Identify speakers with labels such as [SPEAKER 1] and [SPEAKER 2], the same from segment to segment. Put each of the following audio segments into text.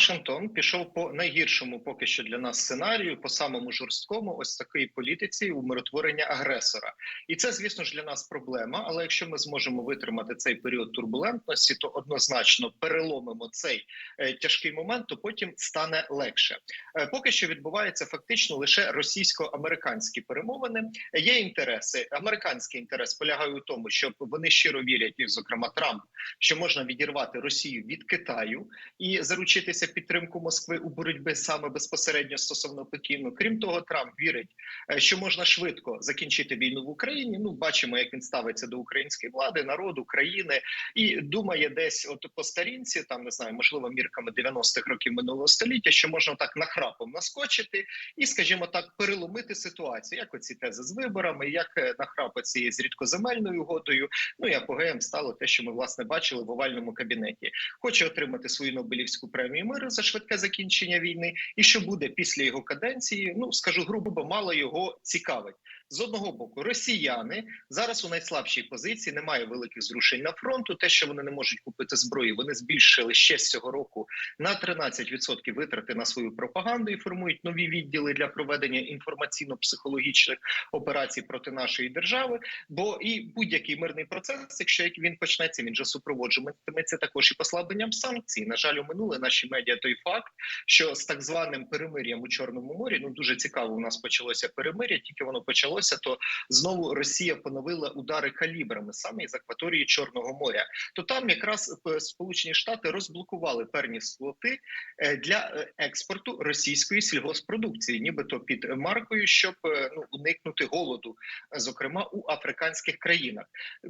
[SPEAKER 1] Вашингтон пішов по найгіршому, поки що для нас сценарію, по самому жорсткому, ось такій політиці умиротворення агресора, і це, звісно ж, для нас проблема. Але якщо ми зможемо витримати цей період турбулентності, то однозначно переломимо цей е, тяжкий момент, то потім стане легше. Е, поки що відбуваються фактично лише російсько-американські перемовини. Є інтереси. Американський інтерес полягає у тому, щоб вони щиро вірять, і, зокрема Трамп, що можна відірвати Росію від Китаю і заручитися підтримку Москви у боротьбі саме безпосередньо стосовно Пекіну. Крім того, Трамп вірить, е, що можна швидко закінчити війну в Україні. Ну бачимо, як він ставиться до української влади, народу, країни і думає, десь от по старінці, там не знаю, можливо, мірками 90-х років минулого століття, що можна так нахрапом наскочити і, скажімо так, переломити ситуацію, як оці тези з виборами, як е, нахрапи з рідкоземельною угодою. Ну і апогеєм стало те, що ми власне бачили в овальному кабінеті. Хоче отримати свою Нобелівську премію миру за швидке закінчення війни. І що буде після його каденції? Ну скажу грубо, мало його цікавить. З одного боку, росіяни зараз у найслабшій позиції немає великих зрушень на фронту. Те, що вони не можуть купити зброю, вони збільшили ще з цього року на 13% витрати на свою пропаганду і формують нові відділи для проведення інформаційно-психологічних операцій проти нашої держави. Бо і будь-який мирний процес, якщо він почнеться, він же супроводжуватиметься також і послабленням санкцій. На жаль, у минуле наші медіа той факт, що з так званим перемир'ям у Чорному морі ну дуже цікаво. У нас почалося перемир'я, тільки воно почалося, то знову Росія поновила удари калібрами саме із акваторії Чорного моря. То там якраз е, Сполучені Штати розблокували певні слоти е, для е, експорту російської сільгоспродукції, нібито під маркою, щоб ну уникнути голоду, зокрема у африканських країнах.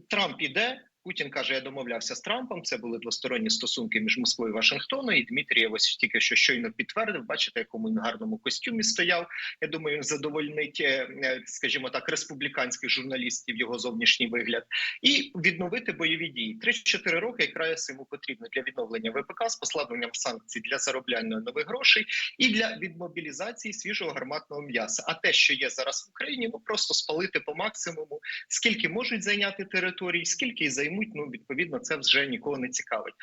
[SPEAKER 1] Трамп іде. Путін каже, я домовлявся з Трампом. Це були двосторонні стосунки між Москвою і Вашингтоном. І Дмитрієв ось тільки що щойно підтвердив. Бачите, якому він гарному костюмі стояв. Я думаю, він задовольнить, е, е, скажімо так, республіканських журналістів його зовнішній вигляд і відновити бойові дії. 3-4 роки якраз йому потрібно для відновлення ВПК з послабленням санкцій для заробляння нових грошей і для відмобілізації свіжого гарматного м'яса. А те, що є зараз в Україні, ну просто спалити по максимуму, скільки можуть зайняти територій, скільки і займуть. Ну відповідно, це вже нікого не цікавить.